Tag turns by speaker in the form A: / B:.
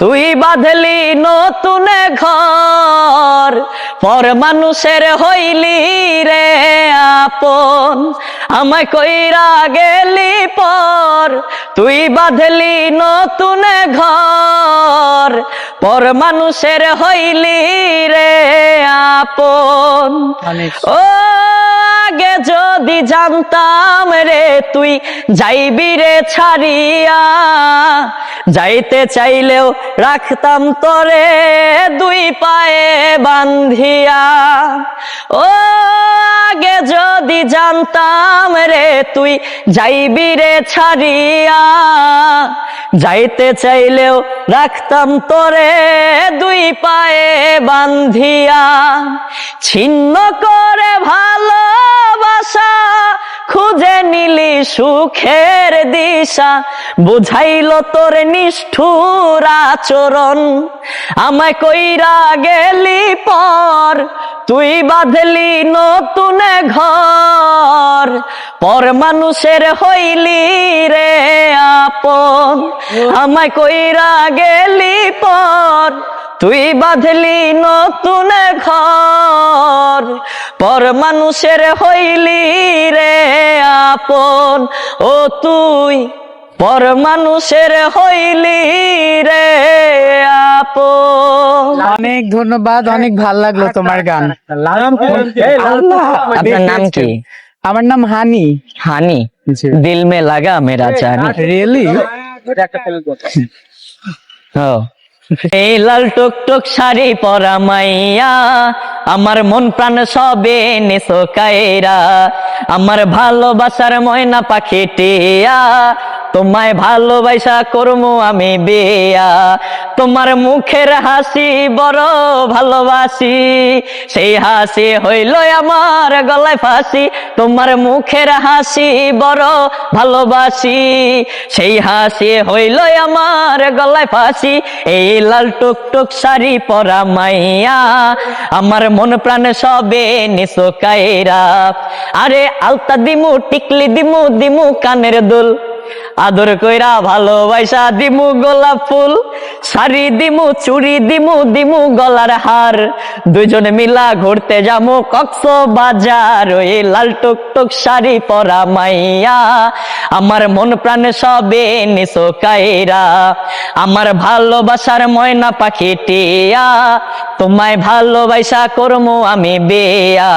A: তুই বাঁধলি নতুন ঘর পর মানুষের হইলি রে আপন। আমায় কইরা গেলি পর তুই বাঁধলি নতুন ঘর পর মানুষের হইলি রে আপন। ও আগে যদি জানতাম রে তুই, যাইবি রে ছাড়িয়া। যাইতে চাইলেও রাখতাম তোরে দুই পায়ে বান্ধিয়া। ও, আগে যদি জানতাম রে তুই, যাইবি রে ছাড়িয়া। যাইতে চাইলেও রাখতাম তোরে দুই পায়ে বান্ধিয়া। ছিন্ন করে খুঁজে নিলি সুখের দিশা, বুঝাইল তোর নিষ্ঠুর আচরণ। আমায় কইরা গেলি পর, তুই বাঁধলি নতুন ঘর। পর মানুষের হইলি রে আপন। আমায় কইরা গেলি পর, তুই বাঁধলি নতুন ঘর। পর মানুষের হইলি রে আপন। ও তুই পর মানুষের হইলি রে আপন।
B: অনেক ধন্যবাদ অনেক ভালো লাগল তোমার গান।
A: আপনার নাম কি?
B: আমার নাম হানি।
A: হানি। দিল মে লাগা মেরা জানি।
B: রিয়েলি
A: ও। এই লাল টুক টুক শাড়ি পরা মাইয়া আমার মন প্রাণ সবে নেশো কায়রা। আমার ভালোবাসার ময়না পাখি টিয়া তোমায় ভালোবাসা করমু আমি বেয়া। তোমার মুখের হাসি বড় ভালোবাসি। সেই হাসি হইল আমার গলায় ফাঁসি। তোমার মুখের হাসি বড় ভালোবাসি। সেই হাসি হইল আমার গলায় ফাঁসি। এই লাল টুক টুক শাড়ি পরা মাইয়া, আমার মন প্রাণ সবে নিসো কায়রা। আরে আলতা দিমু, টিকলি দিমু দিমু কানের দুল। আদর কইরা ভালোবাসা দিমু গোলাপ ফুল, শাড়ি দিমু, চুড়ি দিমু দিমু গলার হার। দুজনে মিলা ঘুরতে যামু কক্স বাজার ওই লাল টুক টুক শাড়ি পরা মাইয়া। আমার মন প্রাণ সবে নিসো কায়রা আমার ভালোবাসার ময়না পাখি টিয়া তোমায় ভালোবাসা করমু আমি বেয়া।